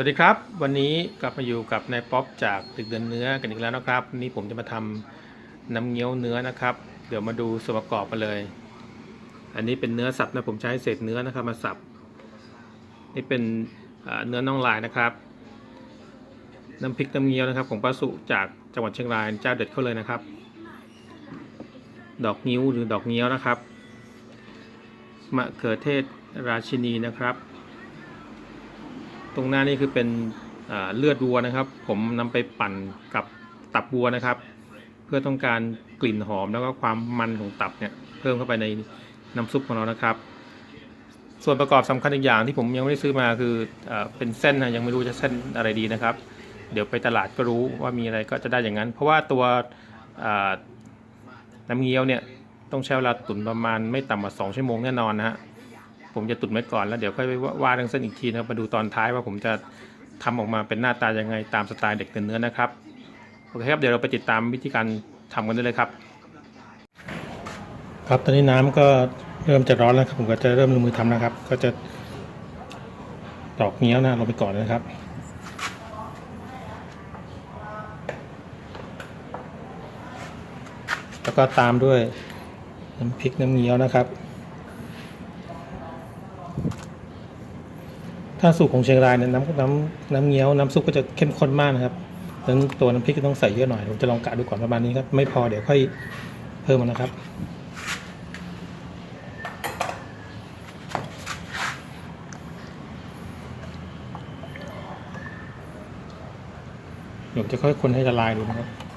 สวัสดีครับ วันนี้กลับมาอยู่กับนายป๊อปจากตึกเดินเนื้อกันอีกแล้วนะครับนนี้ผมจะมาทำน้ำเงี้ยวเนื้อนะครับ เดี๋ยวมาดูส่วนประกอบกันเลย อันนี้เป็นเนื้อสับนะผมใช้เศษเนื้อนะครับมาสับนี่เป็นเนื้อน่องลายนะครับ น้ำพริกน้ำเงี้ยวนะครับ ของป้าสุจากจังหวัดเชียงรายเจ้าเด็ดเขาเลยนะครับ ดอกนิ้วหรือดอกเงี้ยวนะครับมะเขือเทศราชินีนะครับ ตรงหน้านี่คือเป็นเลือดวัวนะครับ ผมนำไปปั่นกับตับวัวนะครับ เพื่อต้องการกลิ่นหอมแล้วก็ความมันของตับเนี่ยเพิ่มเข้าไปในน้ำซุปของเรานะครับ ส่วนประกอบสำคัญอีกอย่างที่ผมยังไม่ได้ซื้อมาคืออเป็นเส้นนะยังไม่รู้จะเส้นอะไรดีนะครับ เดี๋ยวไปตลาดก็รู้ว่ามีอะไรก็จะได้อย่างนั้น เพราะว่าตัวน้ำเงี้ยวเนี่ยต้องใช้เวลาตุ๋นประมาณไม่ต่ำกว่า2ชั่วโมงแน่นอนนะฮะ ผมจะตุ๋นไว้ก่อนแล้วเดี๋ยวค่อยไปว่าเรื่องเส้นอีกทีนะครับมาดูตอนท้ายว่าผมจะทำออกมาเป็นหน้าตายังไงตามสไตล์เด็กเนื้อนะครับโอเคครับเดี๋ยวเราไปติดตามวิธีการทำกันได้เลยครับ ครับตอนนี้น้ำก็เริ่มจะร้อนแล้วครับผมก็จะเริ่มลงมือทำนะครับ ก็จะตอกเงี้ยวนะลงไปก่อนนะครับแล้วก็ตามด้วยน้ำพริกน้ำเงี้ยวนะครับ ถ้าสูตรของเชียงรายเนี่ยน้ำน้ำน้ำเงี้ยวน้ำซุปก็จะเข้มข้นมากนะครับดังนั้นตัวน้ำพริกก็ต้องใส่เยอะหน่อยผมจะลองกะดูก่อนประมาณนี้ครับ ไม่พอเดี๋ยวค่อยเพิ่มมันนะครับ เดี๋ยวจะค่อยคนให้ละลายดูนะครับ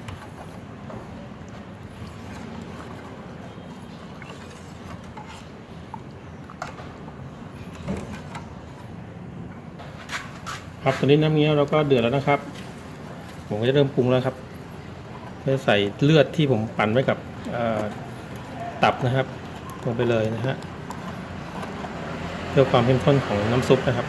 ครับตอนนี้น้ำเงี้ยวเราก็เดือดแล้วนะครับ ผมก็จะเริ่มปรุงแล้วครับเพื่อใส่เลือดที่ผมปั่นไว้กับตับนะครับ ลงไปเลยนะฮะเพื่อความเข้มข้นของน้ำซุปนะครับ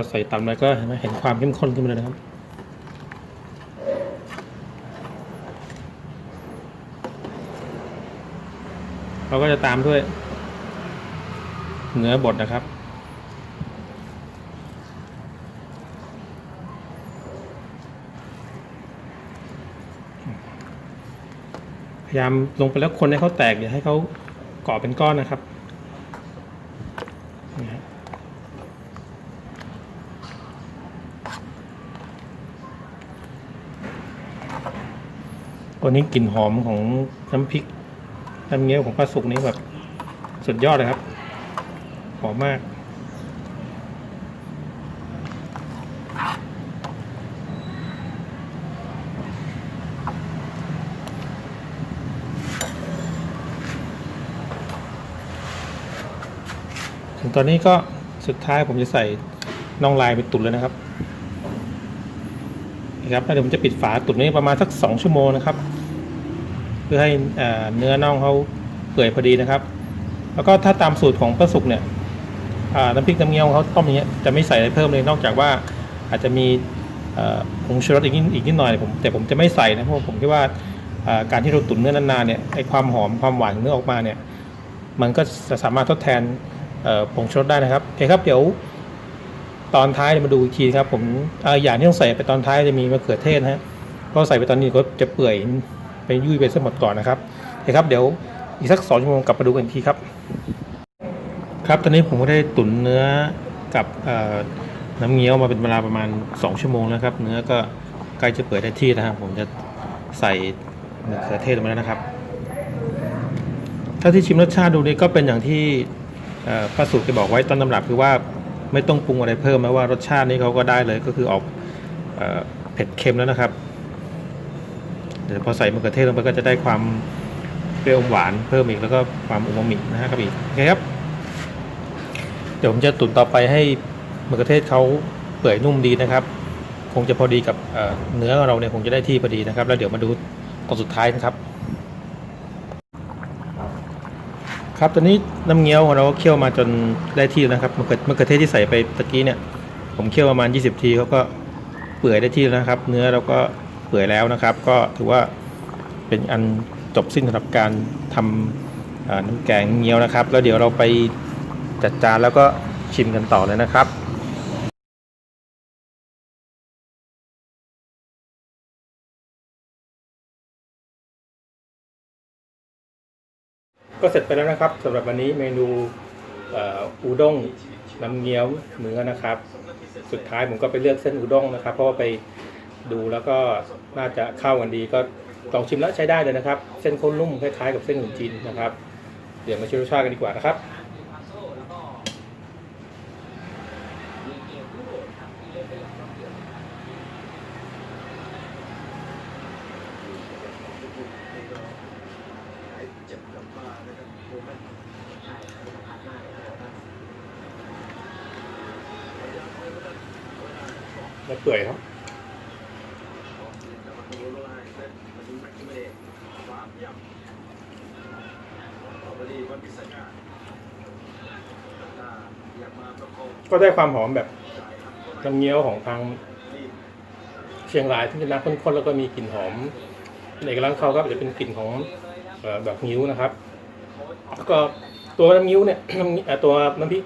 อืมพอใส่ตำแล้วก็เห็นไหมเห็นความเข้มข้นขึ้นมาเลยนะครับเราก็จะตามด้วย เนื้อบดนะครับ พยายามลงไปแล้วคนให้เขาแตกอย่าให้เขาเกาะเป็นก้อนนะครับนี่ฮะ ตั วนี้กลิ่นหอมของน้ำพริกน้ำเงี้ยวของป้าสุกนี้แบบสุดยอดเลยครับ หอมมาก ถึงตอนนี้ก็สุดท้ายผมจะใส่น่องลายไปตุ๋นเลยนะครับนะครับแล้วเดี๋ยวผมจะปิดฝาตุ๋นไว้ประมาณสักสองชั่วโมงนะครับ พื่อให้เนื้อน่องเขาเปื่อยพอดีนะครับ แล้วก็ถ้าตามสูตรของป้าสุกเนี่ยน้ำพริกน้ำเงี้ยวเขาต้มอย่างเงี้ยจะไม่ใส่อะไรเพิ่มเลยนอกจากว่าอาจจะมีผงชูรสอีกนิดอีกนิดหน่อยผมแต่ผมจะไม่ใส่นะเพราะผมคิดว่าการที่เราตุ๋นเนื้อนานๆเนี่ยไอความหอมความหวานของเนื้อออกมาเนี่ยมันก็จะสามารถทดแทนผงชูรสได้นะครับโอเคครับเดี๋ยวตอนท้ายมาดูอีกทีครับผมออย่างที่ต้องใส่ไปตอนท้ายจะมีมะเขือเทศนะฮะก็ใส่ไปตอนนี้ก็จะเปื่อย ไปยุ่ยไปซะหมดก่อนนะครับโอเคครับเดี๋ยวอีกสักสองชั่วโมงกลับมาดูกันทีครับ ครับตอนนี้ผมก็ได้ตุ๋นเนื้อกับน้ำเงี้ยวมาเป็นเวลาประมาณ 2 ชั่วโมงแล้วครับ เนื้อก็ใกล้จะเปื่อยได้ที่แล้วครับ ผมจะใส่มะเขือเทศลงไปแล้วนะครับ ถ้าที่ชิมรสชาติดูนี่ก็เป็นอย่างที่ป้าสูตรแกบอกไว้ต้นตำรับคือว่าไม่ต้องปรุงอะไรเพิ่มแม้ว่ารสชาตินี่เขาก็ได้เลยก็คือออกเออเผ็ดเค็มแล้วนะครับ เดี๋ยวพอใส่มะเขือเทศลงไปก็จะได้ความเปรี้ยวหวานเพิ่มอีกแล้วก็ความอูมามินะฮะครับอีกโอเคครับ เดี๋ยวผมจะตุ๋นต่อไปให้มะเขือเทศเขาเปื่อยนุ่มดีนะครับ คงจะพอดีกับเนื้อเราเนี่ยคงจะได้ที่พอดีนะครับ แล้วเดี๋ยวมาดูตอนสุดท้ายนะครับ ครับตอนนี้น้ำเงี้ยวของเราก็เคี่ยวมาจนได้ที่แล้วนะครับมะเขือมะเขือเทศที่ใส่ไปตะกี้เนี่ยผผมเคี่ยวประมาณ 20 ทีเขาก็เปื่อยได้ที่แล้วนะครับ เนื้อเราก็ เปื่อยแล้วนะครับ ก็ถือว่าเป็นอันจบสิ้นสำหรับการทำน้ำแกงเงี้ยวนะครับ แล้วเดี๋ยวเราไปจัดจานแล้วก็ชิมกันต่อเลยนะครับก็เสร็จไปแล้วนะครับสำหรับวันนี้เมนูอูด้งน้ำเงี้ยวเนื้อนะครับ สุดท้ายผมก็ไปเลือกเส้นอูด้งนะครับ เพราะว่าไป ดูแล้วก็น่าจะเข้ากันดีก็ลองชิมแล้วใช้ได้เลยนะครับ เส้นข้นนุ่มคล้ายๆกับเส้นขนมจีนนะครับ เดี๋ยวมาชิมรสชาติกันดีกว่านะครับเปื่อยครับ ก็ได้ความหอมแบบน้ำเงี้ยวของทางเชียงรายที่เป็นน้ำข้นๆแล้วก็มีกลิ่นหอมเอกลักษณ์เขาก็จะเป็นกลิ่นของเอ่อแบบงิ้วนะครับแล้วก็ตัวน้ำงิ้วเนี่ยตัวน้ำพริก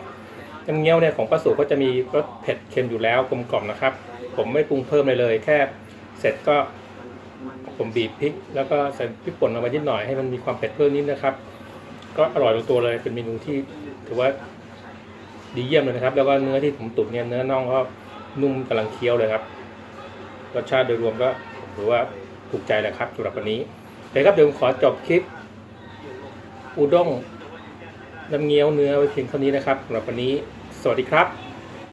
น้ำเงี้ยวเนี่ยของป้าสุก็จะมีรสเผ็ดเค็มอยู่แล้วกลมกล่อมนะครับ ผมไม่ปรุงเพิ่มเลยเลย แค่เสร็จก็ผมบีบพริก แล้วก็ใส่พริกป่นลงไปนิดหน่อยให้มันมีความเผ็ดเพิ่มนิดนะครับ ก็อร่อยลงตัวเลยเป็นเมนูที่ถือว่าดีเยี่ยมเลยนะครับ แล้วก็เนื้อที่ผมตุ๋นเนี่ยเนื้อน่องก็นุ่มกำลังเคี้ยวเลยครับรสชาติโดยรวมก็ถือว่าถูกใจแหละครับสำหรับวันนี้แต่คครับเดี๋ยวผมขอจบคลิปอูด้งน้ำเงี้ยวเนื้อไว้เพียงเท่านี้นะครับสำหรับวันนี้ สวัสดีครับ